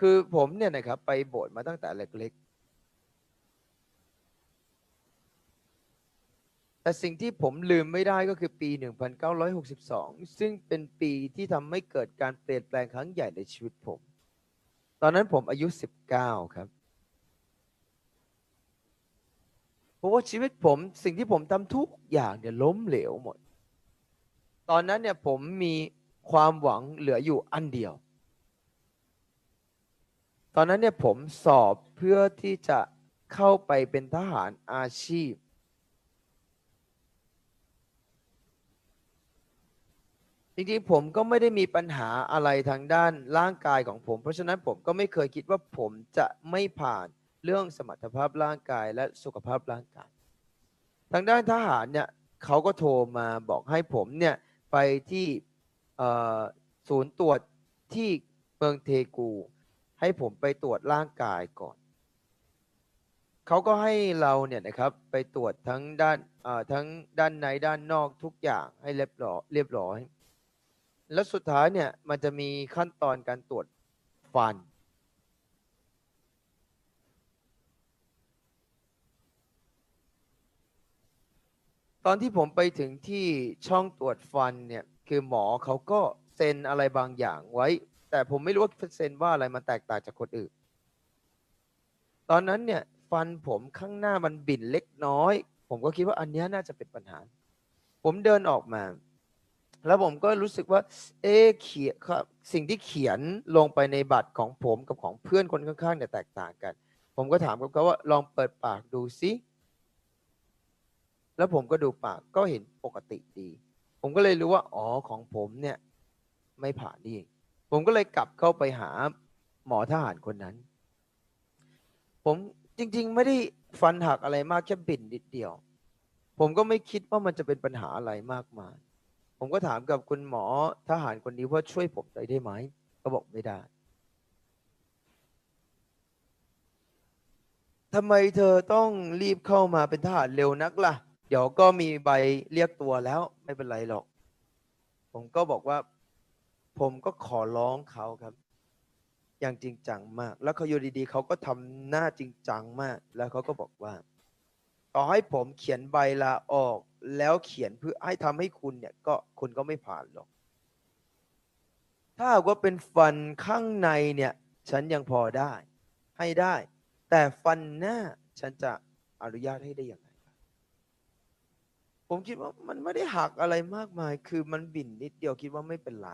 คือผมเนี่ยนะครับไปโบสถ์มาตั้งแต่เล็กๆ แต่สิ่งที่ผมลืมไม่ได้ก็คือปี 1962 ซึ่งเป็นปีที่ทำให้เกิดการเปลี่ยนแปลงครั้งใหญ่ในชีวิตผม ตอนนั้นผมอายุ 19 ครับเพราะว่าชีวิตผมสิ่งที่ผมทำทุกอย่างเนี่ยล้มเหลวหมด ตอนนั้นเนี่ยผมมีความหวังเหลืออยู่อันเดียว ตอนนั้นเนี่ยผมสอบเพื่อที่จะเข้าไปเป็นทหารอาชีพ จริงๆผมก็ไม่ได้มีปัญหาอะไรทางด้านร่างกายของผม เพราะฉะนั้นผมก็ไม่เคยคิดว่าผมจะไม่ผ่านเรื่องสมรรถภาพร่างกายและสุขภาพร่างกาย ทางด้านทหารเนี่ยเขาก็โทรมาบอกให้ผมเนี่ยไปที่ศูนย์ตรวจที่เมืองเทกู ให้ผมไปตรวจร่างกายก่อน เขาก็ให้เราเนี่ยนะครับไปตรวจทั้งด้านทั้งด้านในด้านนอกทุกอย่างให้เรียบร้อยเรียบร้อย แล้วสุดท้ายเนี่ยมันจะมีขั้นตอนการตรวจฟัน ตอนที่ผมไปถึงที่ช่องตรวจฟันเนี่ยคือหมอเขาก็เซ็นอะไรบางอย่างไว้ แต่ผมไม่รู้ว่าเปอร์เซ็นว่าอะไรมันแตกต่างจากคนอื่น ตอนนั้นเนี่ยฟันผมข้างหน้ามันบิ่นเล็กน้อย ผมก็คิดว่าอันนี้น่าจะเป็นปัญหา ผมเดินออกมา แล้วผมก็รู้สึกว่า เอ๊เขียนสิ่งที่เขียนลงไปในบัตรของผมกับของเพื่อนคนข้างๆเนี่ยแตกต่างกัน ผมก็ถามกับเขาว่าลองเปิดปากดูซิแล้วผมก็ดูปากก็เห็นปกติดี ผมก็เลยรู้ว่า อ๋อของผมเนี่ย ไม่ผ่านนี่เอง ผมก็เลยกลับเข้าไปหาหมอทหารคนนั้น ผมจริง ๆ ไม่ได้ฟันหักอะไรมากแค่บิ่นนิดเดียว ผมก็ไม่คิดว่ามันจะเป็นปัญหาอะไรมากมาย ผมก็ถามกับคุณหมอทหารคนนี้ว่าช่วยผมได้ไหมก็บอกไม่ได้ทำไมเธอต้องรีบเข้ามาเป็นทหารเร็วนักล่ะ เดี๋ยวก็มีใบเรียกตัวแล้วไม่เป็นไรหรอก ผมก็บอกว่า ผมก็ขอร้องเขาครับ อย่างจริงจังมาก แล้วเขาอยู่ดีๆเขาก็ทำหน้าจริงจังมาก แล้วเขาก็บอกว่า ต่อให้ผมเขียนใบลาออก แล้วเขียนเพื่อให้ทำให้คุณเนี่ยก็คุณก็ไม่ผ่านหรอก ถ้าว่าเป็นฟันข้างในเนี่ย ฉันยังพอได้ ให้ได้ แต่ฟันหน้าฉันจะอนุญาตให้ได้อย่างไรครับผมคิดว่ามันไม่ได้หักอะไรมากมาย คือมันบิ่นนิดเดียวคิดว่าไม่เป็นไร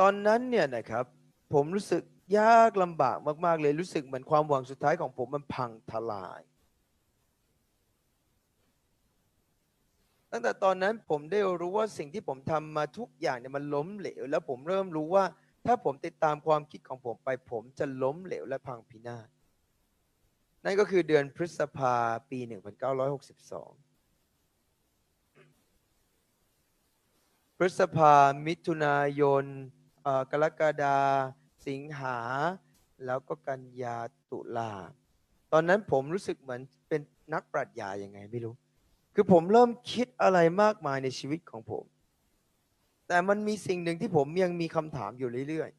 ตอนนั้นเนี่ยนะครับผมรู้สึกยากลำบากมากๆเลยรู้สึกเหมือนความหวังสุดท้ายของผมมันพังทลาย ตั้งแต่ตอนนั้นผมได้รู้ว่าสิ่งที่ผมทำมาทุกอย่างเนี่ยมันล้มเหลว แล้วผมเริ่มรู้ว่าถ้าผมติดตามความคิดของผมไปผมจะล้มเหลวและพังพินาศนั่นก็คือเดือนพฤษภาปี 1962 พฤษภามิถุนายน กรกฎาสิงหา แล้วก็กันยาตุลา ตอนนั้นผมรู้สึกเหมือนเป็นนักปรัชญาอยังไงไม่รู้ คือผมเริ่มคิดอะไรมากมายในชีวิตของผม แต่มันมีสิ่งหนึ่งที่ผมยังมีคำถามอยู่เรื่อย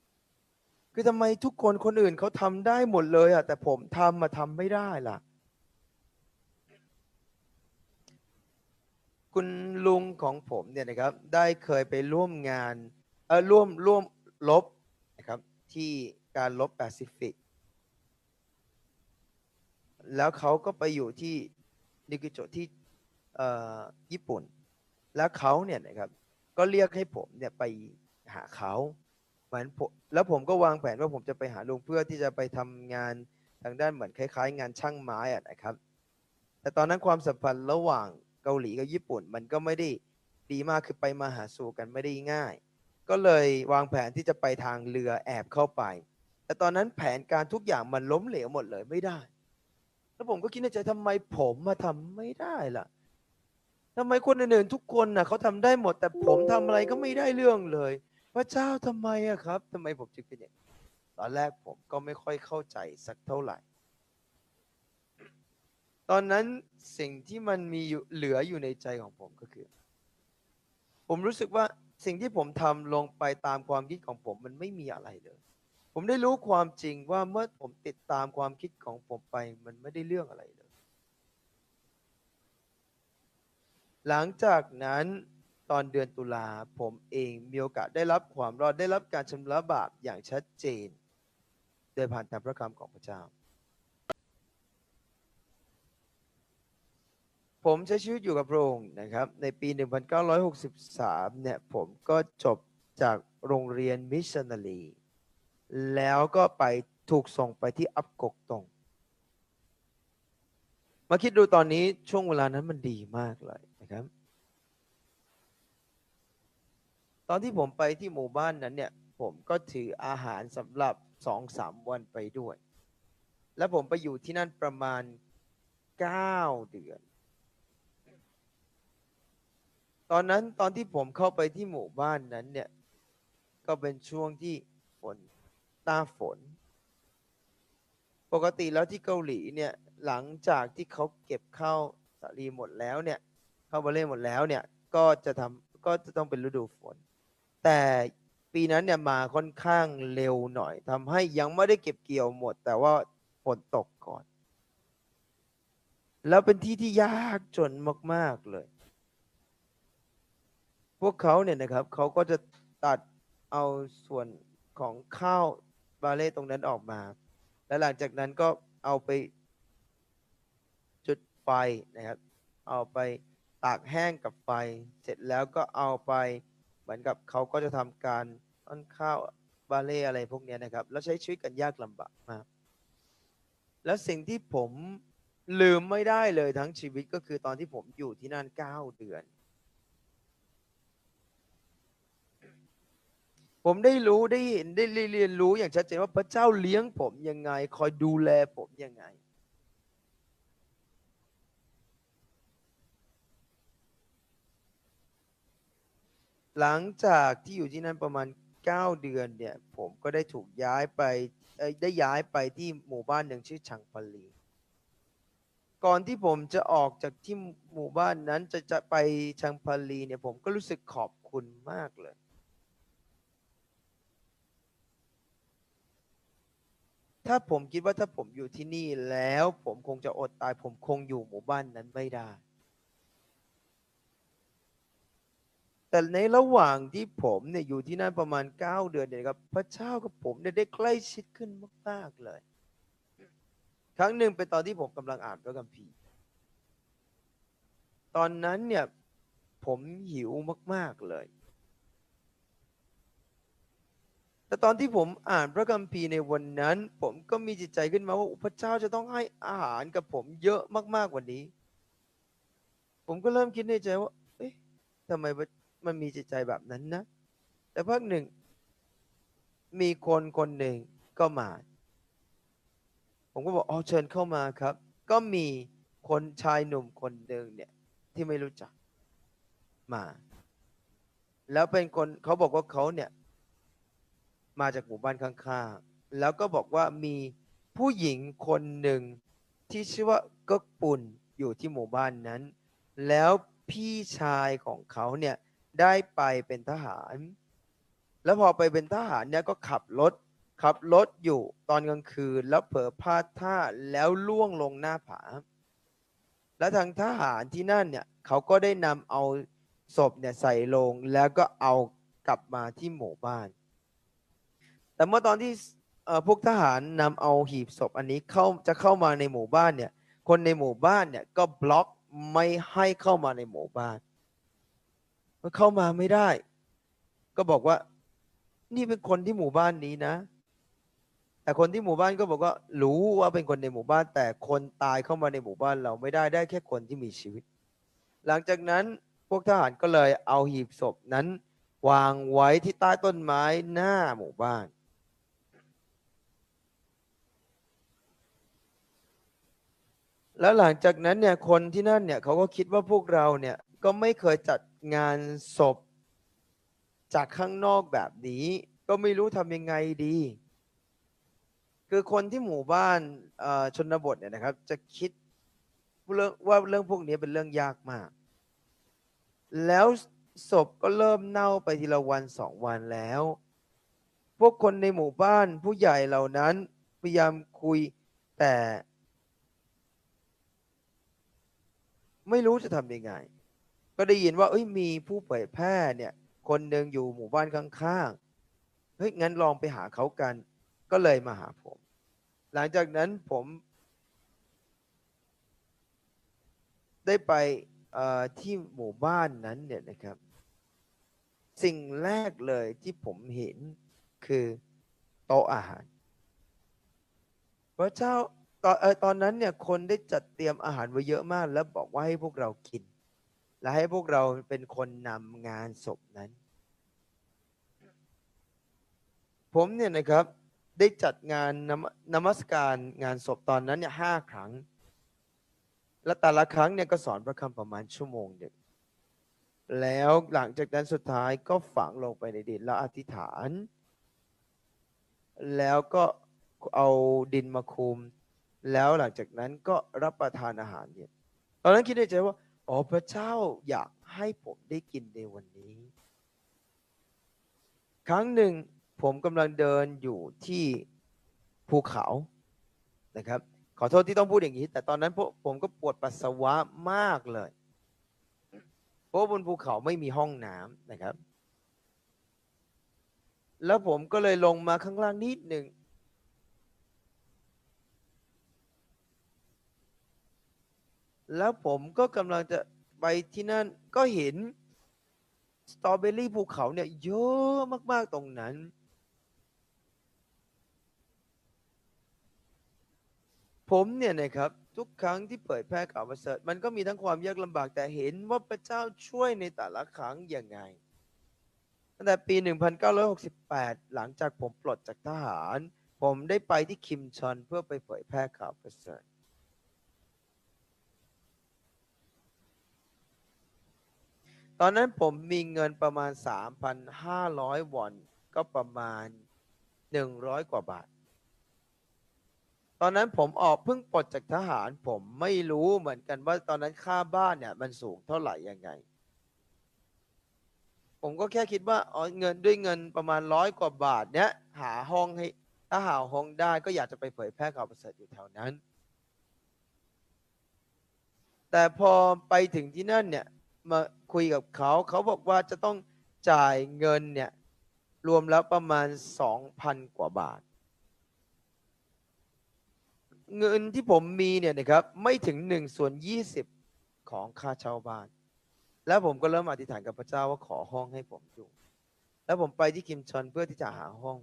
ๆ คือทำไมทุกคนคนอื่นเขาทำได้หมดเลยอะแต่ผมทำมาทำไม่ได้ล่ะคุณลุงของผมเนี่ยนะครับได้เคยไปร่วมงาน เออร่วมร่วมลบนะครับที่การลบแปซิฟิก แล้วเขาก็ไปอยู่ที่นิกิโจที่เอ่อญี่ปุ่น แล้วเขาเนี่ยนะครับก็เรียกให้ผมเนี่ยไปหาเขาเหมือนแล้วผมก็วางแผนว่าผมจะไปหาลุงเพื่อที่จะไปทำงานทางด้านเหมือนคล้าย ๆ งานช่างไม้อะนะครับ แต่ตอนนั้นความสัมพันธ์ระหว่างเกาหลีกับญี่ปุ่น มันก็ไม่ได้ดีมากคือไปมาหาสู่กันไม่ได้ง่าย ก็เลยวางแผนที่จะไปทางเรือแอบเข้าไป แต่ตอนนั้นแผนการทุกอย่างมันล้มเหลวหมดเลยไม่ได้ แล้วผมก็คิดในใจทำไมผมมาทำไม่ได้ล่ะทำไมคนอื่นๆทุกคนน่ะเขาทำได้หมดแต่ผมทำอะไรก็ไม่ได้เรื่องเลยพระเจ้าทำไมอะครับทำไมผมจึงเป็นอย่างนี้ตอนแรกผมก็ไม่ค่อยเข้าใจสักเท่าไหร่ ตอนนั้นสิ่งที่มันมีอยู่เหลืออยู่ในใจของผมก็คือ ผมรู้สึกว่า สิ่งที่ผมทำลงไปตามความคิดของผมมันไม่มีอะไรเลย ผมได้รู้ความจริงว่าเมื่อผมติดตามความคิดของผมไป มันไม่ได้เรื่องอะไรเลย หลังจากนั้นตอนเดือนตุลาผมเองมีโอกาสได้รับความรอดได้รับการชำระบาปอย่างชัดเจน โดยผ่านทางพระคำของพระเจ้า ผมใช้ชีวิตอยู่กับพระองค์นะครับ ในปี 1963 เนี่ย ผมก็จบจากโรงเรียนมิชชันนารี แล้วก็ไปถูกส่งไปที่อับกกตงมาคิดดูตอนนี้ช่วงเวลานั้นมันดีมากเลยนะครับ ตอนที่ผมไปที่หมู่บ้านนั้นเนี่ย ผมก็ถืออาหารสำหรับสองสามวันไปด้วย แล้วผมไปอยู่ที่นั่นประมาณเก้าเดือน ต อนนั้นตอนที่ผมเข้าไปที่หมู่บ้านนั้นเนี่ย ก็เป็นช่วงที่ฝนหน้าฝน ปกติแล้วที่เกาหลีเนี่ยหลังจากที่เขาเก็บข้าวสาลีหมดแล้วเนี่ยข้าวบาเล่หมดแล้วเนี่ยก็จะทำก็จะต้องเป็นฤดูฝน แต่ปีนั้นเนี่ยมาค่อนข้างเร็วหน่อยทำให้ยังไม่ได้เก็บเกี่ยวหมด แต่ว่าฝนตกก่อน แล้วเป็นที่ที่ยากจนมาก ๆ เลย วกเขาเนี่ยนะครับเขาก็จะตัดเอาส่วนของข้าวบาเล่ตรงนั้นออกมา แล้วหลังจากนั้นก็เอาไปจุดไฟนะครับ เอาไปตากแห้งกับไฟ เสร็จแล้วก็เอาไปเหมือนกับเขาก็จะทำการต้นข้าวบาเล่อะไรพวกนี้นะครับ แล้วใช้ชีวิตกันยากลำบากมาก แล้วสิ่งที่ผมลืมไม่ได้เลยทั้งชีวิตก็คือตอนที่ผมอยู่ที่นั่นเก้าเดือน ผมได้รู้ได้เห็นได้เรียนรู้อย่างชัดเจนว่าพระเจ้าเลี้ยงผมยังไง คอยดูแลผมยังไง หลังจากที่อยู่ที่นั่นประมาณเก้าเดือนเนี่ย ผมก็ได้ถูกย้ายไปได้ย้ายไปที่หมู่บ้านหนึ่งชื่อชังปาลี ก่อนที่ผมจะออกจากที่หมู่บ้านนั้นจะจะไปชังปาลีเนี่ยผมก็รู้สึกขอบคุณมากเลย ถ้าผมคิดว่าถ้าผมอยู่ที่นี่แล้วผมคงจะอดตาย ผมคงอยู่หมู่บ้านนั้นไม่ได้ แต่ในระหว่างที่ผมเนี่ยอยู่ที่นั่นประมาณเก้าเดือนเนี่ยครับ พระเจ้ากับผมเนี่ยได้ใกล้ชิดขึ้นมากๆเลย ครั้งหนึ่งเป็นตอนที่ผมกำลังอ่านพระคัมภีร์ ตอนนั้นเนี่ยผมหิวมาก ๆเลย แต่ตอนที่ผมอ่านพระคัมภีร์ในวันนั้น ผมก็มีจิตใจขึ้นมาว่าพระเจ้าจะต้องให้อาหารกับผมเยอะมากๆกว่านี้ ผมก็เริ่มคิดในใจว่า เอ๊ะทำไมมันมีจิตใจแบบนั้นนะ แต่พักหนึ่ง มีคนคนหนึ่งก็มา ผมก็บอกอ๋อเชิญเข้ามาครับ ก็มีคนชายหนุ่มคนหนึ่งเนี่ย ที่ไม่รู้จักมา แล้วเป็นคนเขาบอกว่าเขาเนี่ย มาจากหมู่บ้านข้างๆ แล้วก็บอกว่ามีผู้หญิงคนหนึ่งที่ชื่อว่าก็ปุ่นอยู่ที่หมู่บ้านนั้น แล้วพี่ชายของเขาเนี่ยได้ไปเป็นทหาร แล้วพอไปเป็นทหารเนี่ยก็ขับรถขับรถอยู่ตอนกลางคืน แล้วเผลอพลาดท่าแล้วล่วงลงหน้าผา แล้วทางทหารที่นั่นเนี่ยเขาก็ได้นำเอาศพเนี่ยใส่ลงแล้วก็เอากลับมาที่หมู่บ้าน แต่เมื่อตอนที่เอ่อพวกทหารนำเอาหีบศพอันนี้เข้าจะเข้ามาในหมู่บ้านเนี่ย คนในหมู่บ้านเนี่ยก็บล็อกไม่ให้เข้ามาในหมู่บ้านเมื่อเข้ามาไม่ได้ ก็บอกว่า นี่เป็นคนที่หมู่บ้านนี้นะ แต่คนที่หมู่บ้านก็บอกว่า รู้ว่าเป็นคนในหมู่บ้าน แต่คนตายเข้ามาในหมู่บ้านเราไม่ได้ได้แค่คนที่มีชีวิต หลังจากนั้นพวกทหารก็เลยเอาหีบศพนั้น วางไว้ที่ใต้ต้นไม้หน้าหมู่บ้าน แล้วหลังจากนั้นเนี่ยคนที่นั่นเนี่ยเขาก็คิดว่าพวกเราเนี่ยก็ไม่เคยจัดงานศพ จากข้างนอกแบบนี้ ก็ไม่รู้ทำยังไงดี คือคนที่หมู่บ้านชนบทเนี่ยนะครับ จะคิดเรื่องว่าเรื่องพวกนี้เป็นเรื่องยากมาก แล้วศพก็เริ่มเน่าไปทีละวันสองวันแล้ว พวกคนในหมู่บ้านผู้ใหญ่เหล่านั้นพยายามคุยแต่ ไม่รู้จะทำยังไง ก็ได้ยินว่า เอ้ยมีผู้เผยแพร่เนี่ย คนหนึ่งอยู่หมู่บ้านข้างๆเฮ้ยงั้นลองไปหาเขากัน ก็เลยมาหาผม หลังจากนั้นผม ได้ไปที่หมู่บ้านนั้นเนี่ยนะครับ สิ่งแรกเลยที่ผมเห็นคือโต๊ะอาหารพระเจ้า ตอนเออตอนนั้นเนี่ยคนได้จัดเตรียมอาหารไว้เยอะมาก แล้วบอกว่าให้พวกเรากิน และให้พวกเราเป็นคนนำงานศพนั้น ผมเนี่ยนะครับได้จัดงานนมนมัสการงานศพตอนนั้นเนี่ยห้าครั้ง และแต่ละครั้งเนี่ยก็สอนพระคำประมาณชั่วโมงหนึ่งแล้วหลังจากนั้นสุดท้ายก็ฝังลงไปในดินแล้วอธิษฐาน แล้วก็เอาดินมาคุม แล้วหลังจากนั้นก็รับประทานอาหารเย็นตอนนั้นคิดในใจว่าอ๋อพระเจ้าอยากให้ผมได้กินในวันนี้ ครั้งหนึ่งผมกำลังเดินอยู่ที่ภูเขานะครับ ขอโทษที่ต้องพูดอย่างนี้ แต่ตอนนั้นพวกผมก็ปวดปัสสาวะมากเลย เพราะบนภูเขาไม่มีห้องน้ำนะครับ แล้วผมก็เลยลงมาข้างล่างนิดหนึ่ง แล้วผมก็กำลังจะไปที่นั่นก็เห็นสตรอเบอรี่ภูเขาเนี่ยเยอะมาก ๆ ตรงนั้น ผมเนี่ยนะครับทุกครั้งที่เผยแพร่ข่าวประเสริฐมันก็มีทั้งความยากลำบากแต่เห็นว่าพระเจ้าช่วยในแต่ละครั้งยังไง ตั้งแต่ปี 1968 หลังจากผมปลดจากทหาร ผมได้ไปที่คิมชอนเพื่อไปเผยแพร่ข่าวประเสริฐ ตอนนั้นผมมีเงินประมาณ 3,500 วอน ก็ประมาณ 100 กว่าบาท ตอนนั้นผมออกเพิ่งปลดจากทหาร ผมไม่รู้เหมือนกันว่าตอนนั้นค่าบ้านเนี่ยมันสูงเท่าไหร่ยังไง ผมก็แค่คิดว่าอ๋อเงินด้วยเงินประมาณร้อยกว่าบาทเนี้ยหาห้องให้ถ้าหาห้องได้ก็อยากจะไปเผยแพร่ข่าวประเสริฐอยู่แถวนั้น แต่พอไปถึงที่นั่นเนี่ย มาคุยกับเขา เขาบอกว่าจะต้องจ่ายเงินเนี่ย รวมแล้วประมาณสองพันกว่าบาท เงินที่ผมมีเนี่ยนะครับไม่ถึงหนึ่งส่วนยี่สิบของค่าเช่าบ้าน แล้วผมก็เริ่มอธิษฐานกับพระเจ้าว่าขอห้องให้ผมอยู่ แล้วผมไปที่คิมชอนเพื่อที่จะหาห้อง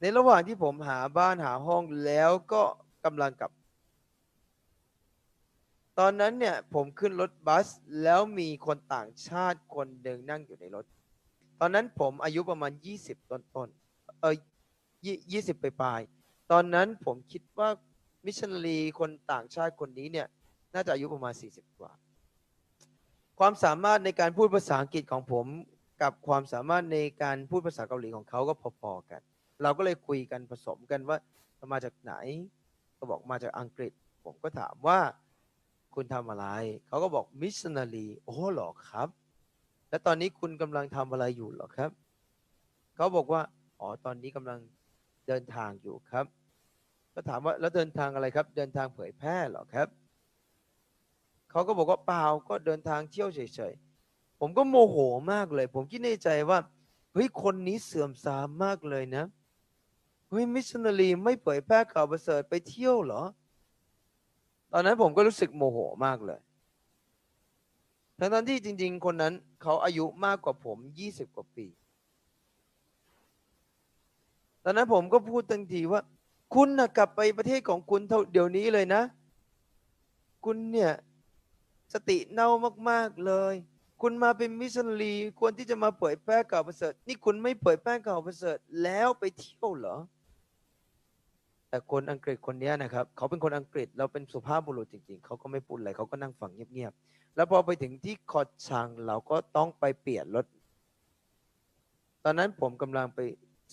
ในระหว่างที่ผมหาบ้านหาห้องแล้วก็กำลังกลับ ตอนนั้นเนี่ยผมขึ้นรถบัสแล้วมีคนต่างชาติคนหนึ่งนั่งอยู่ในรถ ตอนนั้นผมอายุประมาณยี่สิบต้นๆเออยี่สิบปลายๆตอนนั้นผมคิดว่ามิชชันนารีคนต่างชาติคนนี้เนี่ยน่าจะอายุประมาณสี่สิบกว่า ความสามารถในการพูดภาษาอังกฤษของผม กับความสามารถในการพูดภาษาเกาหลีของเขาก็พอๆกัน เราก็เลยคุยกันผสมกันว่ามาจากไหน ก็บอกมาจากอังกฤษ ผมก็ถามว่า คุณทำอะไร เขาก็บอกมิชชันนารีโอ้หรอครับ แล้วตอนนี้คุณกำลังทำอะไรอยู่หรอครับ เขาบอกว่า อ๋อ ตอนนี้กำลังเดินทางอยู่ครับ ก็ถามว่าแล้วเดินทางอะไรครับ เดินทางเผยแพร่หรอครับ เขาก็บอกว่าเปล่าก็เดินทางเที่ยวเฉยๆ ผมก็โมโหมากเลย ผมคิดในใจว่า เฮ้ย คนนี้เสื่อมทรามมากเลยนะ เฮ้ย มิชชันนารีไม่เผยแพร่ข่าวประเสริฐไปเที่ยวเหรอ ตอนนั้นผมก็รู้สึกโมโหมากเลย ทั้งนั้นที่จริง ๆ คนนั้นเขาอายุมากกว่าผมยี่สิบกว่าปี ตอนนั้นผมก็พูดทันทีว่า คุณนะกลับไปประเทศของคุณเท่าเดี๋ยวนี้เลยนะ คุณเนี่ยสติเน่ามาก ๆ เลย คุณมาเป็นมิชชันนารีควรที่จะมาเผยแพร่ข่าวประเสริฐ นี่คุณไม่เผยแพร่ข่าวประเสริฐแล้วไปเที่ยวเหรอ แต่คนอังกฤษคนนี้นะครับเขาเป็นคนอังกฤษเราเป็นสุภาพบุรุษจริง ๆ เขาก็ไม่พูดอะไรเขาก็นั่งฟังเงียบๆแล้วพอไปถึงที่คอชังเราก็ต้องไปเปลี่ยนรถ ตอนนั้นผมกำลังไป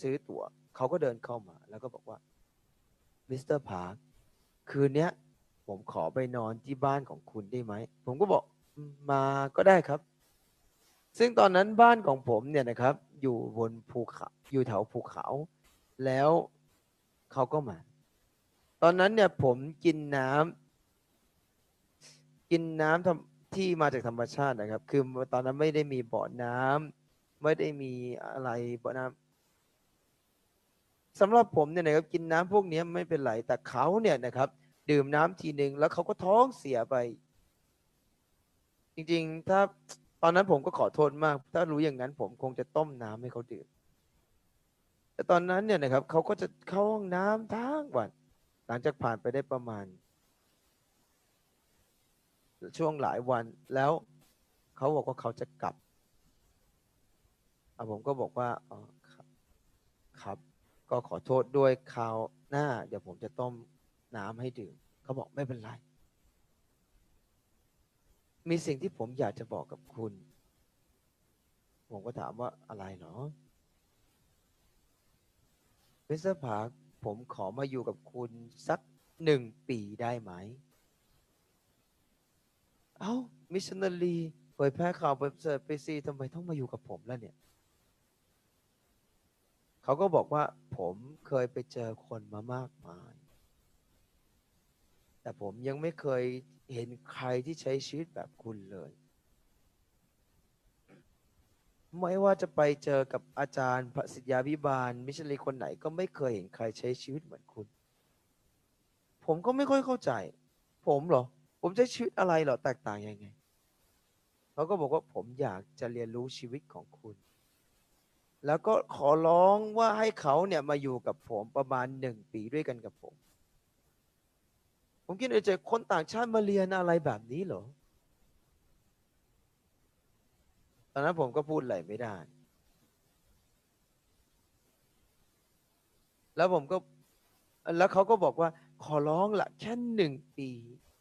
ซื้อตั๋วเขาก็เดินเข้ามา แล้วก็บอกว่ามิสเตอร์พาร์คคืนเนี้ย ผมขอไปนอนที่บ้านของคุณได้ไหม ผมก็บอก"มาก็ได้ครับ ซึ่งตอนนั้นบ้านของผมเนี่ยนะครับ อยู่บนภูเขาอยู่แถวภูเขา แล้วเขาก็มา ตอนนั้นเนี่ยผมกินน้ำกินน้ำทำที่มาจากธรรมชาตินะครับ คือตอนนั้นไม่ได้มีบ่อน้ำไม่ได้มีอะไรบ่อน้ำสำหรับผมเนี่ยนะครับกินน้ำพวกเนี้ยไม่เป็นไรแต่เขาเนี่ยนะครับ ดื่มน้ำทีหนึ่งแล้วเขาก็ท้องเสียไป จริงๆ ถ้าตอนนั้นผมก็ขอโทษมาก ถ้ารู้อย่างนั้นผมคงจะต้มน้ำให้เขาดื่ม แต่ตอนนั้นเนี่ยนะครับเขาก็จะเข้าห้องน้ำทั้งวัน ลังจากผ่านไปได้ประมาณ ช่วงหลายวันแล้วเขาบอกว่าเขาจะกลับผมก็บอกว่าอ๋อครับครับ ก็ขอโทษด้วยคราวหน้า เดี๋ยวผมจะต้มน้ำให้ดื่มเขาบอกไม่เป็นไร มีสิ่งที่ผมอยากจะบอกกับคุณ ผมก็ถามว่าอะไรเหรอมิสเตอร์พาร์ค ผมขอมาอยู่กับคุณสักหนึ่งปีได้ไหม เอ้า มิชชันนารีเผยแพร่ข่าวไปเสิร์ชไปซีทำไมต้องมาอยู่กับผมแล่ะเนี่ย เขาก็บอกว่าผมเคยไปเจอคนมามากมาย แต่ผมยังไม่เคยเห็นใครที่ใช้ชีวิตแบบคุณเลย ไม่ว่าจะไปเจอกับอาจารย์พระสิทธยาพิบาล มิชลีคนไหนก็ไม่เคยเห็นใครใช้ชีวิตเหมือนคุณ ผมก็ไม่ค่อยเข้าใจ ผมเหรอ ผมใช้ชีวิตอะไรเหรอแตกต่างยังไงเขาก็บอกว่าผมอยากจะเรียนรู้ชีวิตของคุณ แล้วก็ขอร้องว่าให้เขาเนี่ยมาอยู่กับผมประมาณหนึ่งปีด้วยกันกับผม ผมคิดในใจคนต่างชาติมาเรียนอะไรแบบนี้เหรอ ตอนนั้นผมก็พูดอะไรไม่ได้ แล้วผมก็ แล้วเขาก็บอกว่า ขอร้องละแค่หนึ่งปี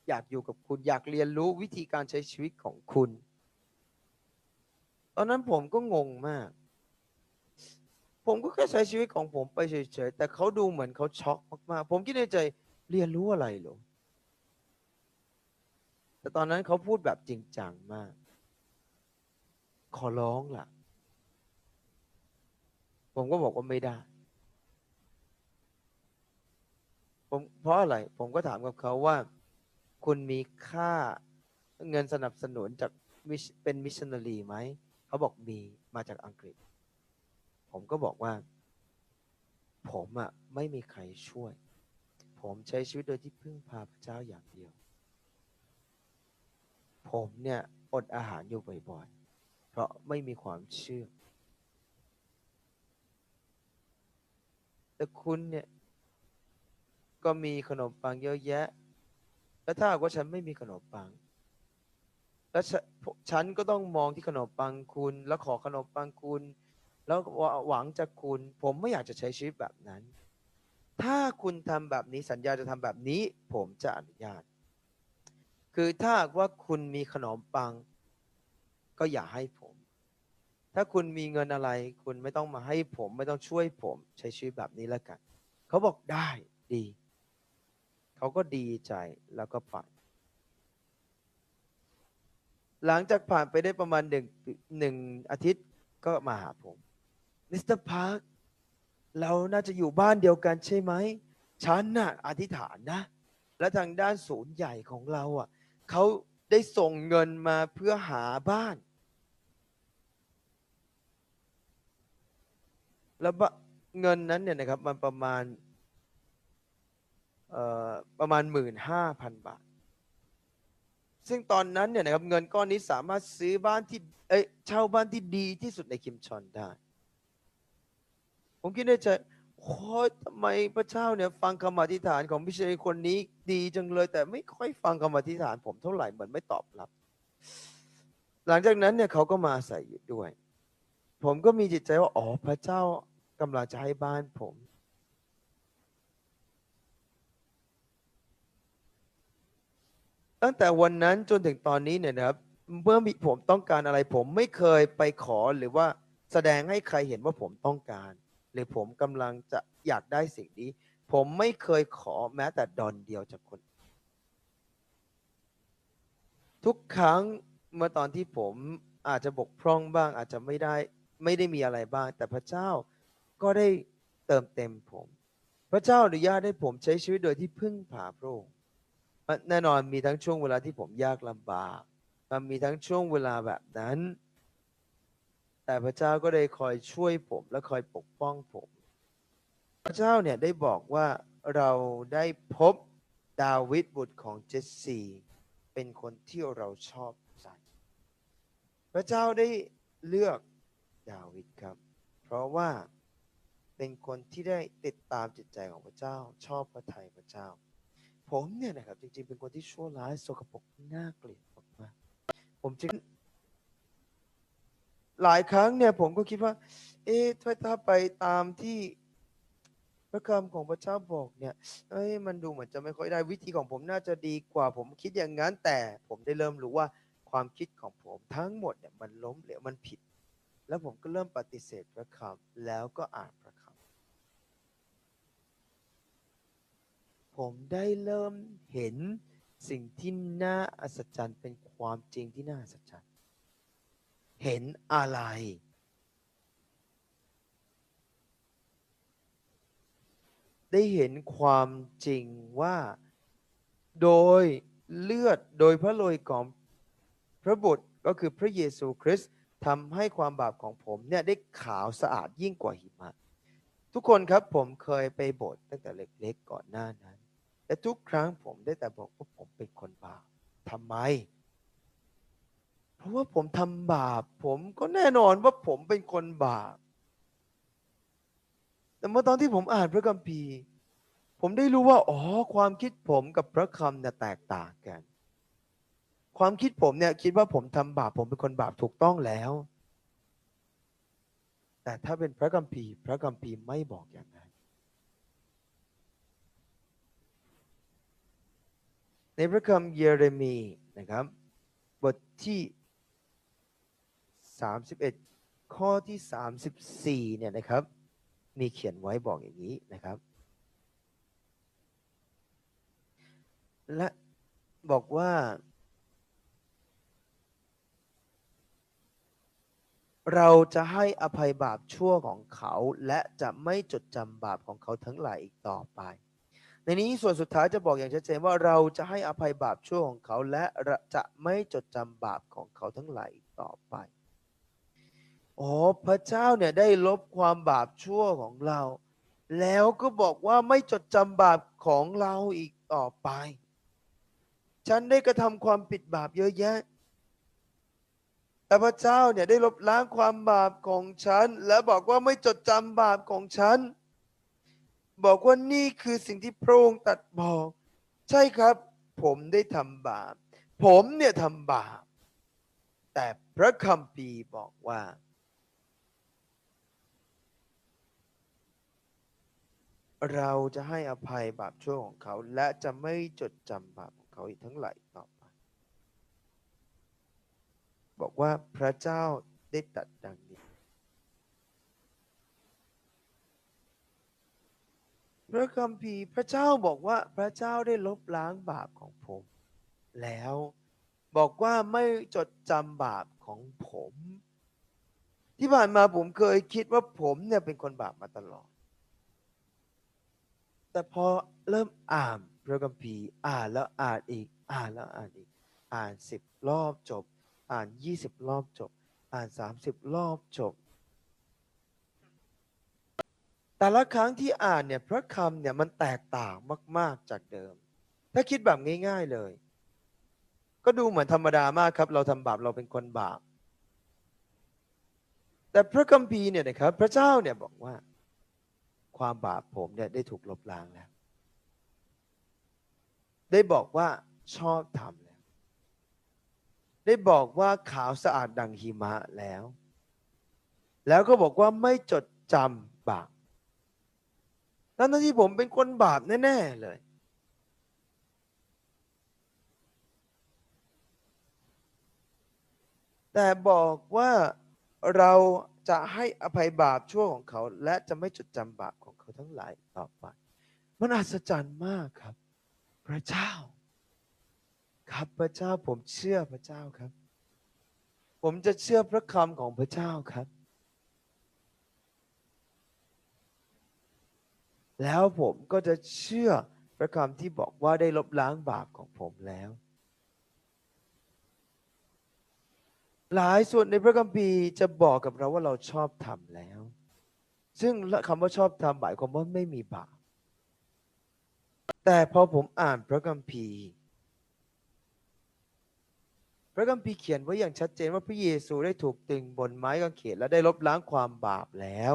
อยากอยู่กับคุณอยากเรียนรู้วิธีการใช้ชีวิตของคุณ ตอนนั้นผมก็งงมาก ผมก็แค่ใช้ชีวิตของผมไปเฉยๆ แต่เขาดูเหมือนเขาช็อกมากๆ ผมคิดในใจเรียนรู้อะไรหรอแต่ตอนนั้นเขาพูดแบบจริงจังมาก ขอร้องล่ะ ผมก็บอกว่าไม่ได้ ผมเพราะอะไร ผมก็ถามกับเขาว่า คุณมีค่าเงินสนับสนุนจากเป็นมิชชันนารีไหม เขาบอกมีมาจากอังกฤษ ผมก็บอกว่า ผมอะ่ะไม่มีใครช่วย ผมใช้ชีวิตโดยที่พึ่งพาพระเจ้าอย่างเดียว ผมเนี่ย อดอาหารอยู่บ่อยๆ ราะไม่มีความเชื่อ แต่คุณเนี่ย ก็มีขนมปังเยอะแยะ แล้วถ้าหากว่าฉันไม่มีขนมปัง แล้วฉฉันก็ต้องมองที่ขนมปังคุณ แล้วขอขนมปังคุณ แล้วหวังจากคุณ ผมไม่อยากจะใช้ชีวิตแบบนั้น ถ้าคุณทำแบบนี้สัญญาจะทำแบบนี้ ผมจะอนุญาต คือถ้าว่าคุณมีขนมปัง ก็อย่าให้ผม ถ้าคุณมีเงินอะไร คุณไม่ต้องมาให้ผม ไม่ต้องช่วยผม ใช้ชีวิตแบบนี้แล้วกัน เขาบอกได้ดี เขาก็ดีใจแล้วก็ไปหลังจากผ่านไปได้ประมาณหนึ่งหนึ่งอาทิตย์ก็มาหาผมมิสเตอร์พาร์คเราน่าจะอยู่บ้านเดียวกันใช่ไหมฉันน่ะอธิษฐานนะ และทางด้านศูนย์ใหญ่ของเราอะเขาได้ส่งเงินมาเพื่อหาบ้าน แล้วเงินนั้นเนี่ยนะครับมันประมาณประมาณหมื่นห้าพันบาท ซึ่งตอนนั้นเนี่ยนะครับเงินก้อนนี้สามารถซื้อบ้านที่เอ้ยเช่าบ้านที่ดีที่สุดในคิมชอนได้ ผมคิดในใจโอ้ยทำไมพระเจ้าเนี่ยฟังคำอธิษฐานของพิเชษคนนี้ดีจังเลย แต่ไม่ค่อยฟังคำอธิษฐานผมเท่าไหร่เหมือนไม่ตอบรับ หลังจากนั้นเนี่ยเขาก็มาอาศัยอยู่ด้วย ผมก็มีจิตใจว่า อ๋อพระเจ้า กำลังจะให้บ้านผม ตั้งแต่วันนั้นจนถึงตอนนี้เนี่ยนะครับ เมื่อมีผมต้องการอะไรผมไม่เคยไปขอหรือว่าแสดงให้ใครเห็นว่าผมต้องการ หรือผมกำลังจะอยากได้สิ่งนี้ ผมไม่เคยขอแม้แต่ดอนเดียวจากคน ทุกครั้งเมื่อตอนที่ผมอาจจะบกพร่องบ้างอาจจะไม่ได้ไม่ได้มีอะไรบ้าง แต่พระเจ้า ก็ได้เติมเต็มผม พระเจ้าอนุญาตให้ผมใช้ชีวิตโดยที่พึ่งพาพระองค์แน่นอนมีทั้งช่วงเวลาที่ผมยากลำบากมันมีทั้งช่วงเวลาแบบนั้น แต่พระเจ้าก็ได้คอยช่วยผมและคอยปกป้องผม พระเจ้าเนี่ยได้บอกว่าเราได้พบดาวิดบุตรของเจสซีเป็นคนที่เราชอบใจพระเจ้าได้เลือกดาวิดครับ เพราะว่า เป็นคนที่ได้ติดตามจิตใจของพระเจ้า ชอบพระทัยพระเจ้า ผมเนี่ยนะครับจริงๆ เป็นคนที่ชั่วร้ายสกปรกน่าเกลียดมากๆผมจึงหลายครั้งเนี่ยผมก็คิดว่า เอ๊ะถ้าไปตามที่พระคำของพระเจ้าบอกเนี่ย เอ้ย มันดูเหมือนจะไม่ค่อยได้วิธีของผมน่าจะดีกว่า ผมคิดอย่างนั้น แต่ผมได้เริ่มรู้ว่าความคิดของผมทั้งหมดเนี่ยมันล้มเหลวมันผิด แล้วผมก็เริ่มปฏิเสธพระคำแล้วก็อ่านพระคำ ผมได้เริ่มเห็นสิ่งที่น่าอัศจรรย์เป็นความจริงที่น่าอัศจรรย์ เห็นอะไร ได้เห็นความจริงว่า โดยเลือดโดยพระโลหิตของพระบุตรก็คือพระเยซูคริสต์ทำให้ความบาปของผมเนี่ยได้ขาวสะอาดยิ่งกว่าหิมะ ทุกคนครับผมเคยไปโบสถ์ตั้งแต่เล็กๆก่อนหน้านั้น แต่ทุกครั้งผมได้แต่บอกว่าผมเป็นคนบาปทำไม เพราะว่าผมทำบาป ผมก็แน่นอนว่าผมเป็นคนบาป แต่เมื่อตอนที่ผมอ่านพระคัมภีร์ ผมได้รู้ว่า อ๋อ ความคิดผมกับพระคำเนี่ยแตกต่างกัน ความคิดผมเนี่ยคิดว่าผมทำบาป ผมเป็นคนบาปถูกต้องแล้ว แต่ถ้าเป็นพระคัมภีร์ พระคัมภีร์ไม่บอกอย่างนั้น ในพระคำเยเรมีนะครับ บทที่ 31 ข้อที่ 34 เนี่ยนะครับ มีเขียนไว้บอกอย่างนี้นะครับ และบอกว่าเราจะให้อภัยบาปชั่วของเขา และจะไม่จดจำบาปของเขาทั้งหลายอีกต่อไป ในนี้ส่วนสุดท้ายจะบอกอย่างชัดเจนว่าเราจะให้อภัยบาปชั่วของเขา และจะไม่จดจำบาปของเขาทั้งหลายต่อไปอ๋อพระเจ้าเนี่ยได้ลบความบาปชั่วของเรา แล้วก็บอกว่าไม่จดจำบาปของเราอีกต่อไป ฉันได้กระทำความผิดบาปเยอะแยะ แต่พระเจ้าเนี่ยได้ลบล้างความบาปของฉัน และบอกว่าไม่จดจำบาปของฉัน บอกว่านี่คือสิ่งที่พระองค์ตัดบอก ใช่ครับ ผมได้ทำบาป ผมเนี่ยทำบาป แต่พระคัมภีร์บอกว่า เราจะให้อภัยบาปชั่วของเขา และจะไม่จดจำบาปของเขาอีกทั้งหลายต่อไป บอกว่าพระเจ้าได้ตัดดังนี้ พระคัมภีร์พระเจ้าบอกว่าพระเจ้าได้ลบล้างบาปของผม แล้วบอกว่าไม่จดจำบาปของผม ที่ผ่านมาผมเคยคิดว่าผมเนี่ยเป็นคนบาปมาตลอด แต่พอเริ่มอ่านพระคัมภีร์อ่านแล้วอ่านอีก อ่านแล้วอ่านอีก อ่านสิบรอบจบ อ่านยี่สิบรอบจบ อ่านสามสิบรอบจบ แต่ละครั้งที่อ่านเนี่ยพระคำเนี่ยมันแตกต่างมาก ๆจากเดิม ถ้าคิดแบบง่าย ๆเลย ก็ดูเหมือนธรรมดามากครับ เราทำบาปเราเป็นคนบาป แต่พระคัมภีร์เนี่ยนะครับพระเจ้าเนี่ยบอกว่า ความบาปผมเนี่ยได้ถูกลบล้างแล้ว ได้บอกว่าชอบทำแล้ว ได้บอกว่าขาวสะอาดดังหิมะแล้ว แล้วก็บอกว่าไม่จดจำ ทั้งที่ผมเป็นคนบาปแน่ๆเลย แต่บอกว่าเราจะให้อภัยบาปชั่วของเขา และจะไม่จดจำบาปของเขาทั้งหลายต่อไป มันอัศจรรย์มากครับ พระเจ้า ครับพระเจ้าผมเชื่อพระเจ้าครับ ผมจะเชื่อพระคำของพระเจ้าครับ แล้วผมก็จะเชื่อพระคำที่บอกว่าได้ลบล้างบาปของผมแล้ว หลายส่วนในพระคัมภีร์จะบอกกับเราว่าเราชอบทำแล้ว ซึ่งคำว่าชอบทำหมายความว่าไม่มีบาป แต่พอผมอ่านพระคัมภีร์ พระคัมภีร์เขียนไว้อย่างชัดเจนว่าพระเยซูได้ถูกตึงบนไม้กางเขนและได้ลบล้างความบาปแล้ว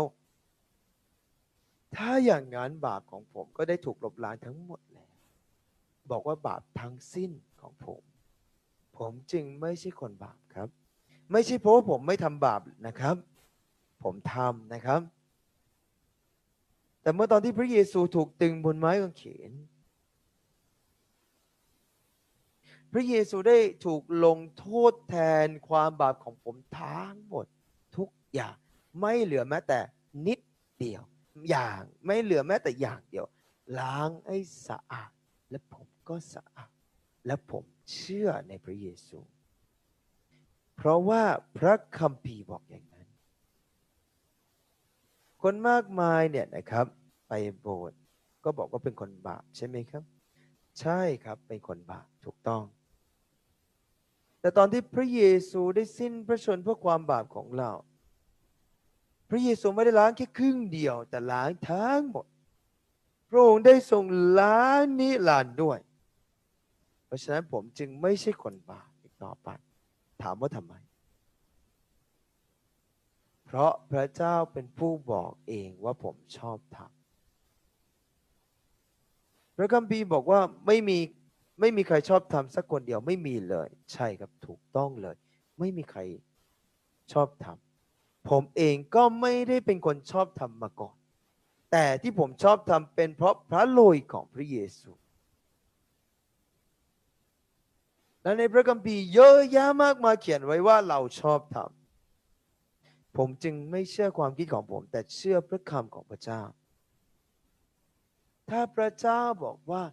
ถ้าอย่างนั้นบาปของผมก็ได้ถูกลบล้างทั้งหมดแล้ว บอกว่าบาปทั้งสิ้นของผม ผมจึงไม่ใช่คนบาปครับ ไม่ใช่เพราะว่าผมไม่ทำบาปนะครับ ผมทำนะครับ แต่เมื่อตอนที่พระเยซูถูกตึงบนไม้กางเขน พระเยซูได้ถูกลงโทษแทนความบาปของผมทั้งหมดทุกอย่าง ไม่เหลือแม้แต่นิดเดียว อย่างไม่เหลือแม้แต่อย่างเดียว ล้างให้สะอาด และผมก็สะอาด และผมเชื่อในพระเยซู เพราะว่าพระคัมภีร์บอกอย่างนั้น คนมากมายเนี่ยนะครับ ไปโบสถ์ก็บอกว่าเป็นคนบาปใช่ไหมครับ ใช่ครับเป็นคนบาปถูกต้อง แต่ตอนที่พระเยซูได้สิ้นพระชนเพื่อความบาปของเรา พระเยซูไม่ได้ล้างแค่ครึ่งเดียว แต่ล้างทั้งหมด พระองค์ได้ทรงล้างนิรันดร์ด้วย เพราะฉะนั้นผมจึงไม่ใช่คนบาปอีกต่อไป ถามว่าทำไม เพราะพระเจ้าเป็นผู้บอกเองว่าผมชอบทำพระคัมภีร์บอกว่าไม่มีไม่มีใครชอบทำสักคนเดียวไม่มีเลย ใช่ครับถูกต้องเลย ไม่มีใครชอบทำ ผมเองก็ไม่ได้เป็นคนชอบทำมาก่อน แต่ที่ผมชอบทำเป็นเพราะพระโลยของพระเยซู และในพระคัมภีร์เยอะแยะมากมายเขียนไว้ว่าเราชอบทำผมจึงไม่เชื่อความคิดของผม แต่เชื่อพระคำของพระเจ้า ถ้าพระเจ้าบอกว่า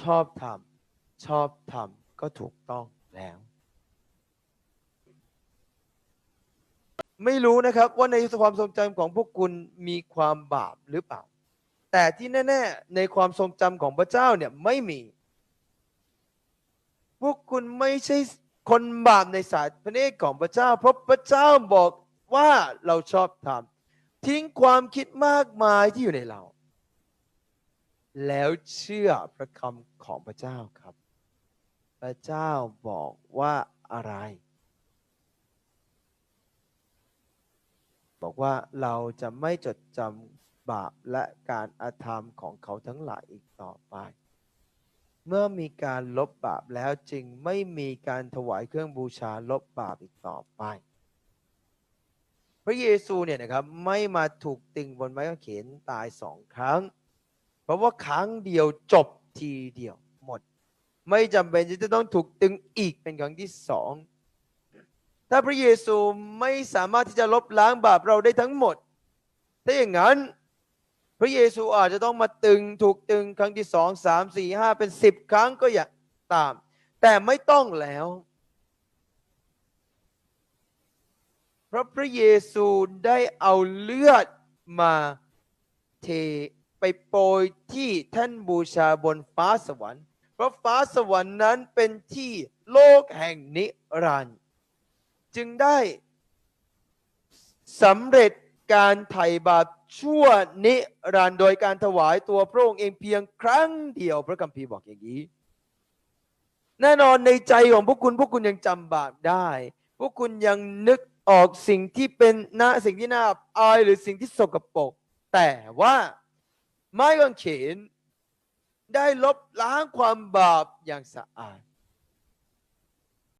ชอบทำชอบทำก็ถูกต้องแล้ว ไม่รู้นะครับว่าในความทรงจำของพวกคุณมีความบาปหรือเปล่า แต่ที่แน่ ๆ ในความทรงจำของพระเจ้าเนี่ยไม่มี พวกคุณไม่ใช่คนบาปในสายพระเนตรของพระเจ้า เพราะพระเจ้าบอกว่าเราชอบทำทิ้งความคิดมากมายที่อยู่ในเรา แล้วเชื่อพระคำของพระเจ้าครับ พระเจ้าบอกว่าอะไร บอกว่าเราจะไม่จดจำบาปและการอาธรรมของเขาทั้งหลายอีกต่อไป เมื่อมีการลบบาปแล้วจึงไม่มีการถวายเครื่องบูชาลบบาปอีกต่อไป พระเยซูเนี่ยนะครับไม่มาถูกตึงบนไม้กางเขนตายสองครั้ง เพราะว่าครั้งเดียวจบทีเดียวหมด ไม่จำเป็นที่จะต้องถูกตึงอีกเป็นครั้งที่สอง ถ้าพระเยซูไม่สามารถที่จะลบล้างบาปเราได้ทั้งหมด ถ้าอย่างนั้น พระเยซูอาจจะต้องมาตึงถูกตึงครั้งที่สองสามสี่ห้าเป็นสิบครั้งก็อย่าตาม แต่ไม่ต้องแล้ว เพราะพระเยซูได้เอาเลือดมาเทไปโปรยที่ท่านบูชาบนฟ้าสวรรค์ เพราะฟ้าสวรรค์นั้นเป็นที่โลกแห่งนิรันดร์ จึงได้สำเร็จการไถ่บาปชั่วนิรันดร์โดยการถวายตัวพระองค์เองเพียงครั้งเดียว พระคัมภีร์บอกอย่างนี้ แน่นอนในใจของพวกคุณพวกคุณยังจำบาปได้ พวกคุณยังนึกออกสิ่งที่เป็นน่าสิ่งที่น่าอับอายหรือสิ่งที่สกปรกแต่ว่าไม้กางเขนได้ลบล้างความบาปอย่างสะอาด